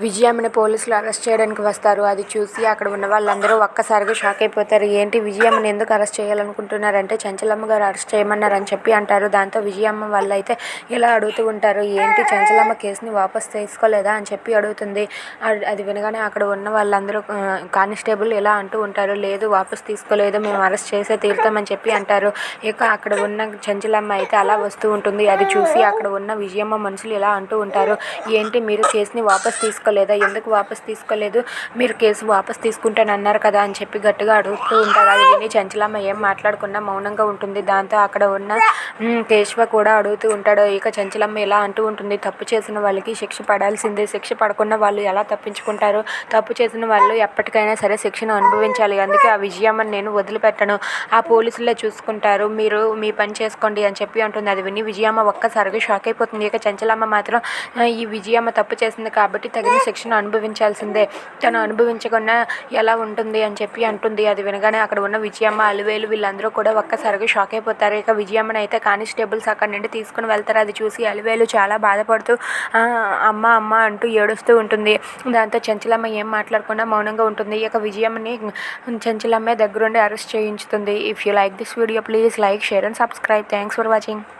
విజయమ్మని పోలీసులు అరెస్ట్ చేయడానికి వస్తారు. అది చూసి అక్కడ ఉన్న వాళ్ళందరూ ఒక్కసారిగా షాక్ అయిపోతారు. ఏంటి విజయమ్మని ఎందుకు అరెస్ట్ చేయాలనుకుంటున్నారంటే చంచలమ్మ గారు అరెస్ట్ చేయమన్నారని చెప్పి అంటారు. దాంతో విజయమ్మ వాళ్ళు అయితే ఇలా అడుగుతూ ఉంటారు. ఏంటి చంచలమ్మ కేసుని వాపస్ తీసుకోలేదా? అని చెప్పి అడుగుతుంది. అది వినగానే అక్కడ ఉన్న వాళ్ళందరూ కానిస్టేబుల్ ఇలా అంటూ ఉంటారు. లేదు వాపస్ తీసుకోలేదు. మేము అరెస్ట్ చేసే తీరుతామని చెప్పి అంటారు. ఇక అక్కడ ఉన్న చంచలమ్మ అయితే అలా వస్తూ ఉంటుంది. అది చూసి అక్కడ ఉన్న విజయమ్మ మనుషులు ఇలా అంటూ ఉంటారు. ఏంటి మీరు కేసుని వాపస్ తీసుకో తీసుకోలేదా? ఎందుకు వాపస్ తీసుకోలేదు? మీరు కేసు వాపస్ తీసుకుంటానన్నారు కదా అని చెప్పి గట్టిగా అడుగుతూ ఉంటారు. అది విని చంచలమ్మ ఏం మాట్లాడకుండా మౌనంగా ఉంటుంది. దాంతో అక్కడ ఉన్న కేశవ కూడా అడుగుతూ ఉంటాడు. ఇక చంచలమ్మ ఇలా అంటూ ఉంటుంది. తప్పు చేసిన వాళ్ళకి శిక్ష పడాల్సిందే. శిక్ష పడకుండా వాళ్ళు ఎలా తప్పించుకుంటారు? తప్పు చేసిన వాళ్ళు ఎప్పటికైనా సరే శిక్షను అనుభవించాలి. అందుకే ఆ విజయమ్మని నేను వదిలిపెట్టను. ఆ పోలీసులే చూసుకుంటారు. మీరు మీ పని చేసుకోండి అని చెప్పి అంటుంది. అది విని విజయమ్మ ఒక్కసారిగా షాక్ అయిపోతుంది. ఇక చంచలమ్మ మాత్రం ఈ విజయమ్మ తప్పు చేసింది కాబట్టి తగిన శిక్షను అనుభవించాల్సిందే. తను అనుభవించకుండా ఎలా ఉంటుంది అని చెప్పి అంటుంది. అది వినగానే అక్కడ ఉన్న విజయమ్మ అలివేలు వీళ్ళందరూ కూడా ఒక్కసారిగా షాక్ అయిపోతారు. ఇక విజయమ్మని అయితే కానిస్టేబుల్స్ అక్కడ నుండి తీసుకుని వెళ్తారు. అది చూసి అలివేలు చాలా బాధపడుతూ అమ్మ అమ్మ అంటూ ఏడుస్తూ ఉంటుంది. దాంతో చంచలమ్మ ఏం మాట్లాడకుండా మౌనంగా ఉంటుంది. ఇక విజయమ్మని చంచలమ్మే దగ్గరుండి arrest చేయించుతుంది. If you like this video please like share and subscribe thanks for watching